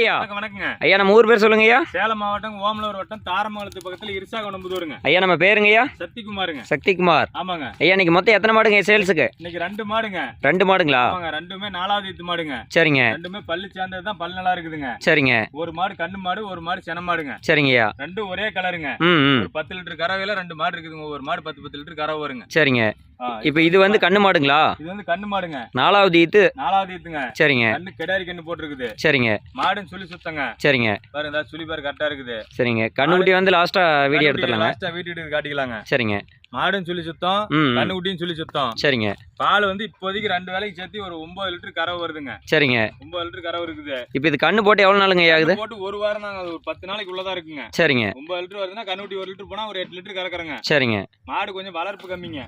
வணக்கம் வணக்கம் ஐயா நம்ம ஊர் பேர் சொல்லுங்க ஐயா சேலம் மாவட்டம் ஓமலூர் வட்டம் தாரமங்கலத்து பக்கத்துல இருசாகனம்புதூருங்க ஐயா நம்ம பேருங்க ஐயா சக்திகுமாருங்க. சக்திகுமார். ஆமாங்க. ஐயா இன்னைக்கு மொத்தம் எத்தனை மாடுங்க சேல்ஸுக்கு? இன்னைக்கு ரெண்டு மாடுங்க. ரெண்டு மாடுங்களா? ஆமாங்க ரெண்டுமே நாலாவது ஈத்து மாடுங்க. சரிங்க. ரெண்டுமே பல்லு சேர்ந்தது தான் பல்லு நல்லா இருக்குதுங்க. சரிங்க. ஒரு மாடு கண்ணு மாடு ஒரு மாடு சென மாடுங்க. சரிங்க ஐயா ரெண்டும் ஒரே கலருங்க. ஒரு பத்து லிட்டர் கறவையில ரெண்டு மாடு இருக்குதுங்க. ஒரு மாடு பத்து பத்து லிட்டர் கறவை வருங்க. சரிங்க. இப்போ இது வந்து கண்ணு மாடுங்களா? இது வந்து கண்ணு மாடுங்க. நாலாவது ஈத்து? நாலாவது ஈத்துங்க. சரிங்க. கண்ணு கிடாரி கண்ணு போட்டிருக்குது. சரிங்க. மாடுன்னு சொல்லி சுத்தங்க. சரிங்க. பாருங்க ஏதாவது சுழி பாரு கரெக்டா இருக்குது. சரிங்க. கண்ணுக்குட்டி வந்து லாஸ்டா வீடியோ எடுத்துடலாங்க. லாஸ்டா வீட்டு காட்டிக்கலாங்க. சரிங்க. மாடுன்னு சொல்லி சுத்தம் ம் ம். கண்ணுக்குட்டின்னு சொல்லி சுத்தம். சரிங்க. பால் வந்து இப்போதைக்கு ரெண்டு வேலைக்கு சேர்த்து ஒரு ஒன்பது லிட்டர் கறவை வருதுங்க. சரிங்க. ஒன்பது லிட்டர் கறவை இருக்குது. இப்போ இது கண்ணு போட்டு எவ்வளோ நாளுங்க ஆகுது? போட்டு ஒரு வாரம் அது ஒரு பத்து நாளைக்கு உள்ளதா இருக்குங்க. சரிங்க. ஒன்பது லிட்டர் வருதுன்னா கண்ணுக்குட்டி ஒரு லிட்டர் போனா ஒரு எட்டு லிட்டர் கறக்குறங்க. சரிங்க. மாடு கொஞ்சம் வளர்ப்பு கம்மிங்க.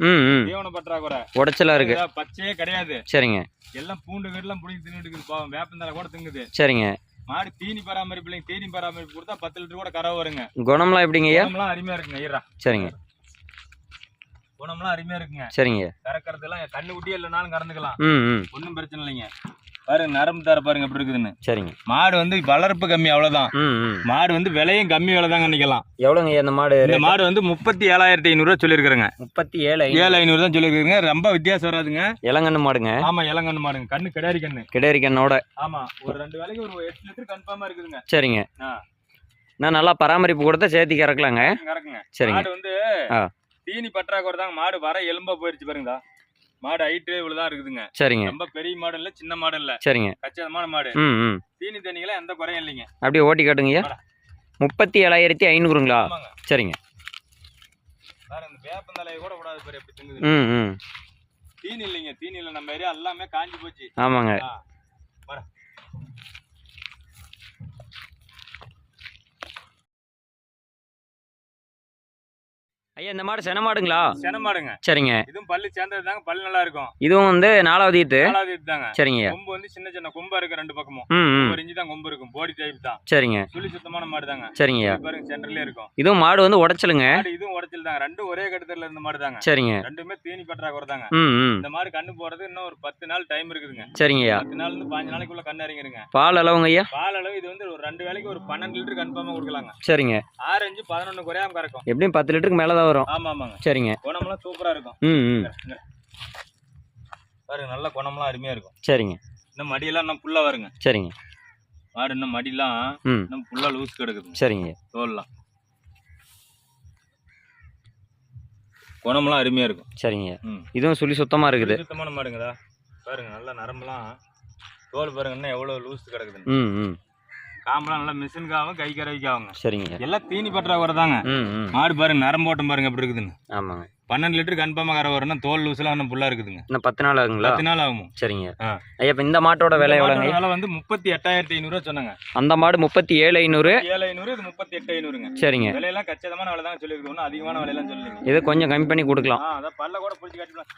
தீவன பற்றாக்குறை. உடச்சலா இருக்கு. பச்சையே கிடையாது. சரிங்க. எல்லாம் பூண்டு வீடுலாம் புடிங்கி தின்னுட்டு இருக்குது. பாவம் வேப்பந்தலை கூட திங்குது சரிங்க. மாடு தீனி பராமரிப்பு இல்லைங்க தீனி பராமரிப்பு கொடுத்தா பத்து லிட்டர் கூட கறவை வருங்க. குணம்லாம் எப்படிங்க ஐயா? குணம்லாம் அருமையா இருக்குங்க ஐயரா சரிங்க. குணம்லாம் அருமையா இருக்குங்க. சரிங்க கறக்கறதெல்லாம் கண்ணு குட்டியே இல்லைனாலும் கறந்துக்கலாம். ஒன்றும் பிரச்சனை இல்லைங்க. பாருங்க நரம்பு தர பாருங்க எப்படி இருக்குதுன்னு. சரிங்க. மாடு வந்து வளர்ப்பு கம்மி அவ்வளவுதான். மாடு வந்து விலையும் கம்மி விலை தாங்க நிக்கலாம் எவ்வளோங்க இந்த மாடு? இந்த மாடு வந்து முப்பத்தி ஏழாயிரத்தி ஐநூறுரூவா சொல்லியிருக்கிறேங்க. முப்பத்தி ஏழு ஏழு ஐநூறு தான் சொல்லியிருக்கிறேங்க. ரொம்ப வித்தியாசம் வராதுங்க. இளங்கண்ணு மாடுங்க. ஆமா இளங்கண்ணு மாடுங்க. கண்ணு கிடாரி கண்ணு. கிடேரி கண்ணோட. ஆமா ஒரு ரெண்டு வேலைக்கு ஒரு எட்டு லிட்டர் கன்ஃபார்மா இருக்குதுங்க. சரிங்க. நான் நல்லா பராமரிப்பு கொடுத்தா சேர்த்தி கறக்கலாங்க. கறக்குங்க. சரிங்க. மாடு வந்து. தீனி பற்றாக்குறை தாங்க. மாடு வர எலும்பா போயிருச்சு பாருங்கடா. மாடு ஹைட்டு இவ்வளவுதான் இருக்குதுங்க. சரிங்க. ரொம்ப பெரிய மாடு இல்ல சின்ன மாடு இல்ல. சரிங்க. கச்சிதமான மாடு. ம் தீனி தண்ணிகள எந்த குறையும் இல்லைங்க. அப்படியே ஓட்டி காட்டுங்க முப்பத்தி ஏழாயிரத்தி ஐநூறுங்களா? ஆமாங்க. சரிங்க. வேற இந்த வேப்பந்தலையை கூட கூடாது பாரு எப்படி திங்குது ம் ம். தீனி இல்லைங்க தீனி இல்ல நம்ம ஏரியா எல்லாமே காஞ்சி போச்சு. ஆமாங்க ஆ, வர. ஐயா இந்த மாடு சென மாடுங்களா? சென மாடுங்க. சரிங்க. இதுவும் பல்லு சேர்ந்தது தாங்க பல்லு நல்லா இருக்கும் இதுவும் வந்து நாலாவது ஈத்து? நாலாவது இது தாங்க. சரிங்க கொம்பு வந்து சின்ன சின்ன கொம்பா இருக்கு ரெண்டு பக்கமும். ஒரு இஞ்சி தான் கொம்பு இருக்கும். போடி டைப் தான். சரிங்க. சுழி சுத்தமான மாடு தாங்க. சரிங்க பாருங்க சென்டர்லயே இருக்கும். இதுவும் மாடு வந்து உடச்சலுங்க? மாடு இதுவும் உடச்சல் தாங்க. ரெண்டும் ஒரே கட்டத்துல இருந்த மாடு தாங்க. சரிங்க. ரெண்டுமே தீனி பற்றாக்குறை தாங்க. இந்த மாதிரி கண்ணு போறது இன்னும் ஒரு பத்து நாள் டைம் இருக்குதுங்க. சரிங்க பத்து நாள்ல இருந்து பாஞ்சு நாளைக்குள்ள கண்ணு இறங்கிருங்க. பால் அளவுங்க ஐயா? பால் அளவு இது வந்து ஒரு ரெண்டு வேலைக்கு ஒரு பன்னெண்டு லிட்டர் கன்ஃபார்மா கொடுக்கலாங்க. சரிங்க. ஆரஞ்சு பதினொன்னு குறையாம கறக்கும். எப்படியும் பத்து லிட்டருக்கு மேலே தான் வரும். ஆமா ஆமாங்க. சரிங்க. குணமெல்லாம் சூப்பரா இருக்கும். ம் பாருங்க நல்ல குணமெல்லாம் அருமையா இருக்கும். சரிங்க. இன்னும் மடியெல்லாம் இன்னும் புல்லா வருங்க. சரிங்க. மாடு இன்னும் மடியெல்லாம் இன்னும் புல்லா லூஸ் கிடக்குதுங்க. சரிங்க. தோல்லாம். குணமெல்லாம் அருமையா இருக்கும். சரிங்க. இதுவும் சுழி சுத்தமாக இருக்குது. சுத்தமான மாடுங்கதா பாருங்க நல்ல நரம்பெல்லாம் தோல் பாருங்க இன்னும் எவ்வளவு லூஸ் கிடக்குதுன்னு. ம் ம். காம்பெல்லாம் நல்லா மிஷினுக்காகவும் கை கறவைக்காகுங்க சரிங்க. எல்லாம் தீனி பற்றாக்குறை தாங்க. மாடு பாருங்க நரம்போட்டம் பாருங்க எப்படி இருக்குதுன்னு. ஆமாங்க. பன்னெண்டு லிட்டர் கன்ஃபார்மாக கரை வரும்னா தோல் லூஸ்லாம் இன்னும் புல்லா இருக்குதுங்க. இன்னும் பத்து நாள் ஆகுங்களா? பத்து நாள் ஆகும். சரிங்க. ஐயா இந்த மாட்டோட விலை எவ்வளோங்க? விலை வந்து முப்பத்தி எட்டாயிரத்தி ஐநூறுரூவா சொன்னாங்க. அந்த மாடு முப்பத்தி ஏழு ஐநூறு. ஏழு ஐநூறு இது முப்பத்தி எட்டு ஐநூறுங்க. சரிங்க. விலையெல்லாம் கச்சிதமான விலை தான் சொல்லியிருக்கு ஒன்றும் அதிகமான விலையெல்லாம் சொல்லலைங்க இதை கொஞ்சம் கம்மி பண்ணி கொடுக்கலாம். அதான் பல்ல கூட பிடிச்சி காட்டிக்கலாம்.